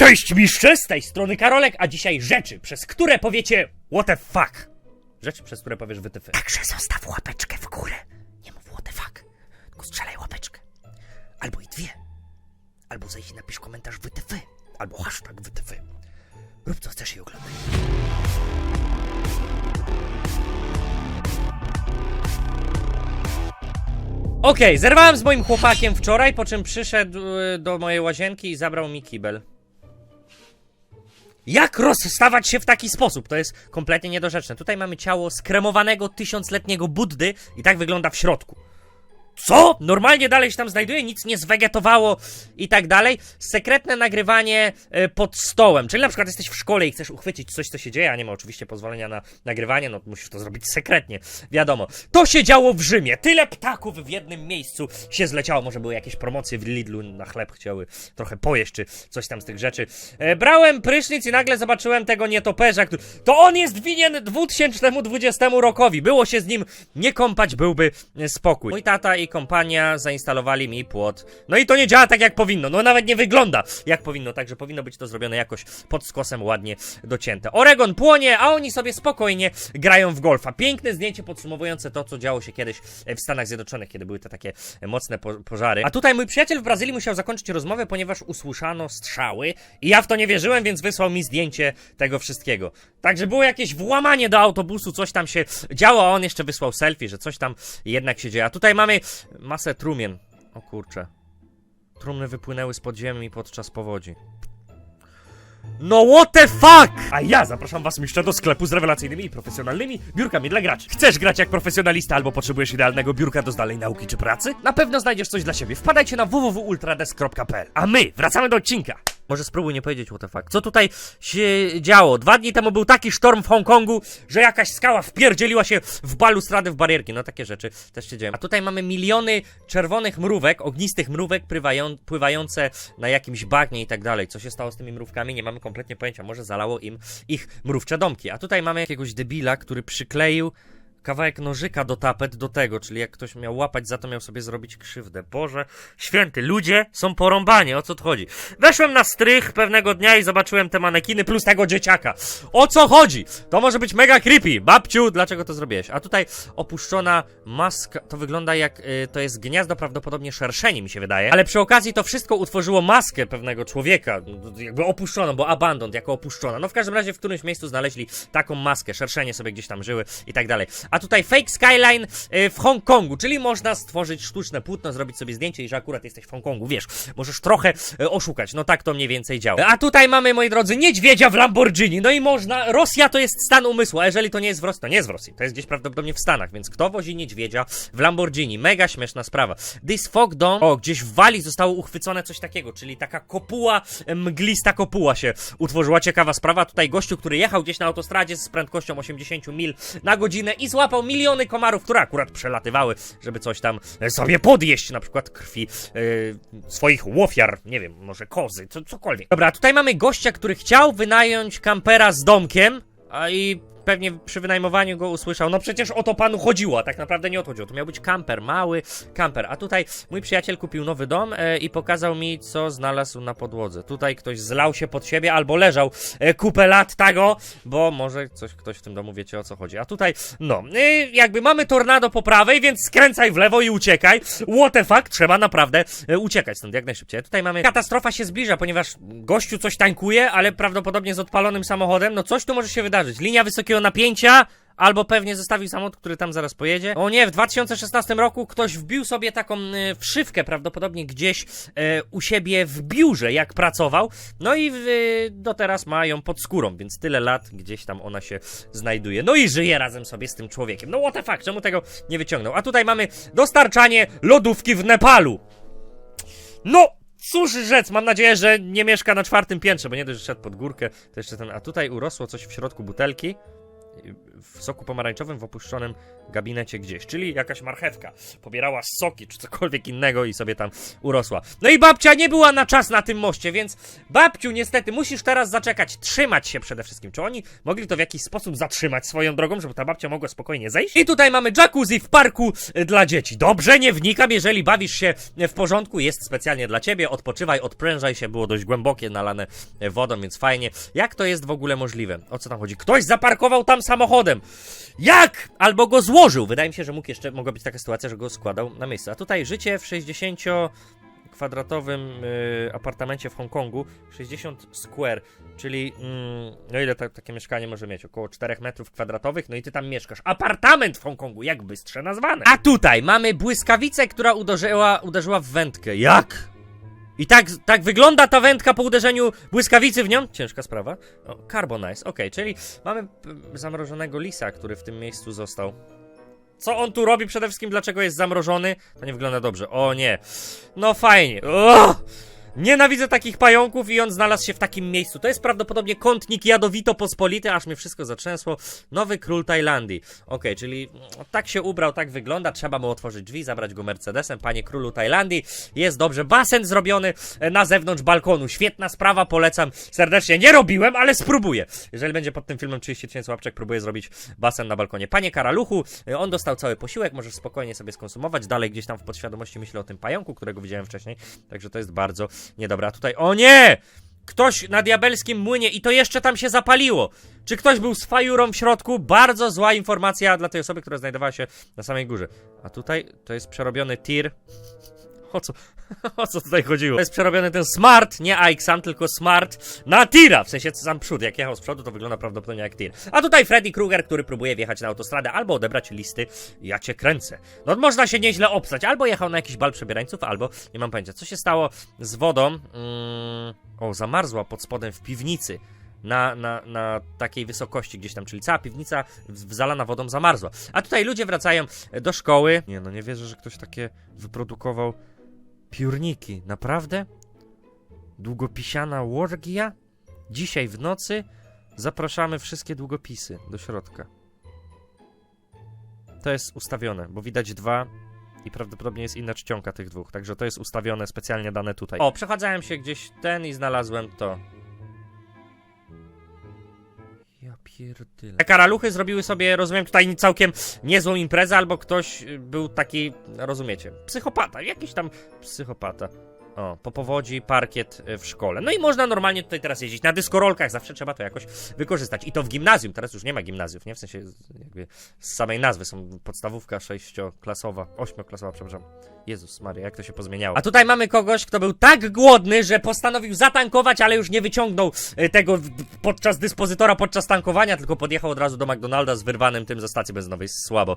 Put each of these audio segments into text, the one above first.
Cześć mistrze, z tej strony Karolek, a dzisiaj rzeczy, przez które powiecie what the fuck. Rzeczy, przez które powiesz wytyfy. Także zostaw łapeczkę w górę. Nie mów what the fuck, tylko strzelaj łapeczkę. Albo i dwie. Albo zejdź i napisz komentarz wytyfy. Albo hashtag wytyfy. Rób co chcesz i oglądaj. Okej, zerwałem z moim chłopakiem wczoraj, po czym przyszedł y, do mojej łazienki i zabrał mi kibel. Jak rozstawać się w taki sposób? To jest kompletnie niedorzeczne. Tutaj mamy ciało skremowanego tysiącletniego Buddy i tak wygląda w środku. Co? Normalnie dalej się tam znajduje, nic nie zwegetowało i tak dalej. Sekretne nagrywanie e, pod stołem. Czyli na przykład jesteś w szkole i chcesz uchwycić coś, co się dzieje, a nie ma oczywiście pozwolenia na nagrywanie, no musisz to zrobić sekretnie. Wiadomo. To się działo w Rzymie. Tyle ptaków w jednym miejscu się zleciało. Może były jakieś promocje w Lidlu na chleb, chciały trochę pojeść, czy coś tam z tych rzeczy. E, brałem prysznic i nagle zobaczyłem tego nietoperza, który... To on jest winien 2020 rokowi. Było się z nim nie kąpać, byłby e, spokój. Mój tata i kompania zainstalowali mi płot. No i to nie działa tak jak powinno. No nawet nie wygląda jak powinno, także powinno być to zrobione jakoś pod skosem ładnie docięte. Oregon płonie, a oni sobie spokojnie grają w golfa. Piękne zdjęcie podsumowujące to, co działo się kiedyś w Stanach Zjednoczonych, kiedy były te takie mocne po pożary. A tutaj mój przyjaciel w Brazylii musiał zakończyć rozmowę, ponieważ usłyszano strzały i ja w to nie wierzyłem, więc wysłał mi zdjęcie tego wszystkiego. Także było jakieś włamanie do autobusu, coś tam się działo, a on jeszcze wysłał selfie, że coś tam jednak się dzieje. A tutaj mamy masę trumien. O kurcze. Trumny wypłynęły z podziemi podczas powodzi. No what the fuck! A ja zapraszam was mistrza do sklepu z rewelacyjnymi i profesjonalnymi biurkami dla graczy. Chcesz grać jak profesjonalista albo potrzebujesz idealnego biurka do zdalnej nauki czy pracy? Na pewno znajdziesz coś dla siebie. Wpadajcie na www.ultradesk.pl A my wracamy do odcinka. Może spróbuj nie powiedzieć what the fuck. Co tutaj się działo? Dwa dni temu był taki sztorm w Hongkongu, że jakaś skała wpierdzieliła się w balustradę w barierki. No takie rzeczy też się dzieją. A tutaj mamy miliony czerwonych mrówek, ognistych mrówek pływają, pływające na jakimś bagnie i tak dalej. Co się stało z tymi mrówkami? Nie mamy kompletnie pojęcia. Może zalało im ich mrówcze domki. A tutaj mamy jakiegoś debila, który przykleił kawałek nożyka do tapet do tego, czyli jak ktoś miał łapać za to, miał sobie zrobić krzywdę. Boże, święty, ludzie są porąbani, o co tu chodzi? Weszłem na strych pewnego dnia i zobaczyłem te manekiny plus tego dzieciaka. O co chodzi? To może być mega creepy. Babciu, dlaczego to zrobiłeś? A tutaj opuszczona maska, to wygląda jak, y, to jest gniazdo prawdopodobnie szerszeni mi się wydaje, ale przy okazji to wszystko utworzyło maskę pewnego człowieka, jakby opuszczoną, bo abandoned jako opuszczona. No w każdym razie w którymś miejscu znaleźli taką maskę, szerszenie sobie gdzieś tam żyły i tak dalej. A tutaj fake skyline y, w Hongkongu, czyli można stworzyć sztuczne płótno, zrobić sobie zdjęcie i że akurat jesteś w Hongkongu, wiesz, możesz trochę y, oszukać, no tak to mniej więcej działa. A tutaj mamy, moi drodzy, niedźwiedzia w Lamborghini, no i można, Rosja to jest stan umysłu, a jeżeli to nie jest w Rosji, to nie jest w Rosji, to jest gdzieś prawdopodobnie w Stanach, więc kto wozi niedźwiedzia w Lamborghini? Mega śmieszna sprawa. This fog dome, o, gdzieś w Walii zostało uchwycone coś takiego, czyli taka kopuła, e, mglista kopuła się utworzyła, ciekawa sprawa. Tutaj gościu, który jechał gdzieś na autostradzie z prędkością 80 mil na godzinę i złapał miliony komarów, które akurat przelatywały, żeby coś tam sobie podjeść, na przykład krwi e, swoich łofiar, nie wiem, może kozy, co, cokolwiek. Dobra, tutaj mamy gościa, który chciał wynająć kampera z domkiem, a i pewnie przy wynajmowaniu go usłyszał. No przecież o to panu chodziło, a tak naprawdę nie o to chodziło. To miał być kamper, mały kamper. A tutaj mój przyjaciel kupił nowy dom e, i pokazał mi, co znalazł na podłodze. Tutaj ktoś zlał się pod siebie albo leżał e, kupę lat tego, bo może coś ktoś w tym domu wiecie o co chodzi. A tutaj, no, e, jakby mamy tornado po prawej, więc skręcaj w lewo i uciekaj. What the fuck, trzeba naprawdę e, uciekać stąd jak najszybciej. A tutaj mamy katastrofa się zbliża, ponieważ gościu coś tankuje, ale prawdopodobnie z odpalonym samochodem. No coś tu może się wydarzyć. Linia wysokiego napięcia. Albo pewnie zostawił samochód, który tam zaraz pojedzie. O nie, w 2016 roku ktoś wbił sobie taką e, wszywkę, prawdopodobnie gdzieś e, u siebie w biurze, jak pracował. No i e, do teraz ma ją pod skórą, więc tyle lat gdzieś tam ona się znajduje. No i żyje razem sobie z tym człowiekiem. No what the fuck, czemu tego nie wyciągnął? A tutaj mamy dostarczanie lodówki w Nepalu. No, cóż rzec, mam nadzieję, że nie mieszka na czwartym piętrze, bo nie dość, że szedł pod górkę, to jeszcze ten, a tutaj urosło coś w środku butelki. W soku pomarańczowym w opuszczonym gabinecie gdzieś, czyli jakaś marchewka. Pobierała soki czy cokolwiek innego i sobie tam urosła. No i babcia nie była na czas na tym moście, więc babciu, niestety, musisz teraz zaczekać, trzymać się przede wszystkim. Czy oni mogli to w jakiś sposób zatrzymać swoją drogą, żeby ta babcia mogła spokojnie zejść? I tutaj mamy jacuzzi w parku y, dla dzieci. Dobrze, nie wnikam, jeżeli bawisz się w porządku, jest specjalnie dla ciebie, odpoczywaj, odprężaj się, było dość głębokie, nalane e, wodą, więc fajnie. Jak to jest w ogóle możliwe? O co tam chodzi? Ktoś zaparkował tam samochodem! Jak? Albo go złożył. Wydaje mi się, że mógł jeszcze, mogła być taka sytuacja, że go składał na miejsce. A tutaj życie w 60 kwadratowym y, apartamencie w Hongkongu, 60 square, czyli mm, no ile ta, takie mieszkanie może mieć? Około 4 metrów kwadratowych, no i ty tam mieszkasz. Apartament w Hongkongu, jak bystrze nazwane. A tutaj mamy błyskawicę, która uderzyła, uderzyła w wędkę. Jak? I tak, tak wygląda ta wędka po uderzeniu błyskawicy w nią? Ciężka sprawa. O, Carbonize, okej, czyli mamy p- zamrożonego lisa, który w tym miejscu został. Co on tu robi przede wszystkim? Dlaczego jest zamrożony? To nie wygląda dobrze. O nie. No fajnie. O! Nienawidzę takich pająków i on znalazł się w takim miejscu. To jest prawdopodobnie kątnik jadowito pospolity, aż mnie wszystko zatrzęsło. Nowy król Tajlandii. Okej, czyli tak się ubrał, tak wygląda. Trzeba mu otworzyć drzwi, zabrać go Mercedesem. Panie królu Tajlandii, jest dobrze. Basen zrobiony e, na zewnątrz balkonu. Świetna sprawa, polecam serdecznie. Nie robiłem, ale spróbuję. Jeżeli będzie pod tym filmem 30 tysięcy łapczek, próbuję zrobić basen na balkonie. Panie Karaluchu, e, on dostał cały posiłek, możesz spokojnie sobie skonsumować. Dalej gdzieś tam w podświadomości myślę o tym pająku, którego widziałem wcześniej. Także to jest bardzo niedobra. Tutaj, o nie! Ktoś na diabelskim młynie i to jeszcze tam się zapaliło. Czy ktoś był z fajurą w środku? Bardzo zła informacja dla tej osoby, która znajdowała się na samej górze. A tutaj to jest przerobiony tir. O co, o co tutaj chodziło? To jest przerobiony ten smart, nie Aixam, tylko smart na tira. W sensie sam przód. Jak jechał z przodu, to wygląda prawdopodobnie jak tir. A tutaj Freddy Krueger, który próbuje wjechać na autostradę albo odebrać listy. Ja cię kręcę. No można się nieźle obstać. Albo jechał na jakiś bal przebierańców, albo nie mam pojęcia. Co się stało z wodą? Mm, o, zamarzła pod spodem w piwnicy na, na, na takiej wysokości gdzieś tam, czyli cała piwnica zalana wodą zamarzła. A tutaj ludzie wracają do szkoły. Nie no, nie wierzę, że ktoś takie wyprodukował piórniki. Naprawdę? Długopisiana orgia? Dzisiaj w nocy zapraszamy wszystkie długopisy do środka. To jest ustawione, bo widać dwa i prawdopodobnie jest inna czcionka tych dwóch, także to jest ustawione, specjalnie dane tutaj. O, przechadzałem się gdzieś ten i znalazłem to. Pierdyle. Te karaluchy zrobiły sobie, rozumiem, tutaj całkiem niezłą imprezę, albo ktoś y, był taki, rozumiecie, psychopata, jakiś tam psychopata. O, po powodzi parkiet y, w szkole. No i można normalnie tutaj teraz jeździć na dyskorolkach, zawsze trzeba to jakoś wykorzystać. I to w gimnazjum, teraz już nie ma gimnazjów, nie? W sensie jakby z samej nazwy są podstawówka sześcioklasowa, ośmioklasowa, przepraszam. Jezus Maria, jak to się pozmieniało. A tutaj mamy kogoś, kto był tak głodny, że postanowił zatankować, ale już nie wyciągnął y, tego podczas dyspozytora, podczas tankowania, tylko podjechał od razu do McDonalda z wyrwanym tym ze stacji benzynowej. Słabo.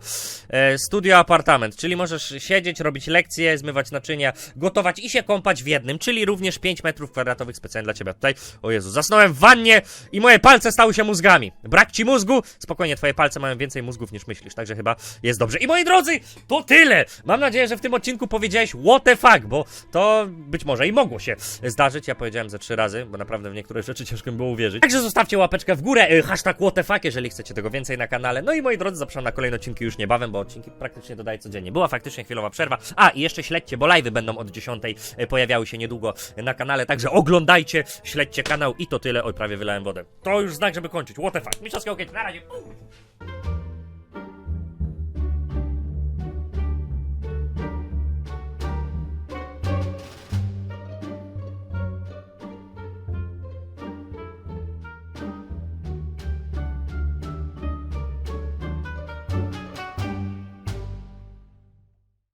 E, studio apartament, czyli możesz siedzieć, robić lekcje, zmywać naczynia, gotować i się kąpać w jednym, czyli również 5 metrów kwadratowych specjalnie dla ciebie. Tutaj, o Jezu, zasnąłem w wannie i moje palce stały się mózgami. Brak ci mózgu? Spokojnie, twoje palce mają więcej mózgów niż myślisz, także chyba jest dobrze. I moi drodzy, to tyle! Mam nadzieję, że w tym odcinku powiedziałeś what the fuck, bo to być może i mogło się zdarzyć. Ja powiedziałem ze trzy razy, bo naprawdę w niektóre rzeczy ciężko mi było uwierzyć. Także zostawcie łapeczkę w górę, y, hashtag what the fuck, jeżeli chcecie tego więcej na kanale. No i moi drodzy, zapraszam na kolejne odcinki już niebawem, bo odcinki praktycznie dodaję codziennie. Była faktycznie chwilowa przerwa. A, i jeszcze śledźcie, bo live'y będą od 10, y, pojawiały się niedługo na kanale, także oglądajcie, śledźcie kanał i to tyle. Oj, prawie wylałem wodę. To już znak, żeby kończyć. What the fuck. Mistrzowski okej, na razie.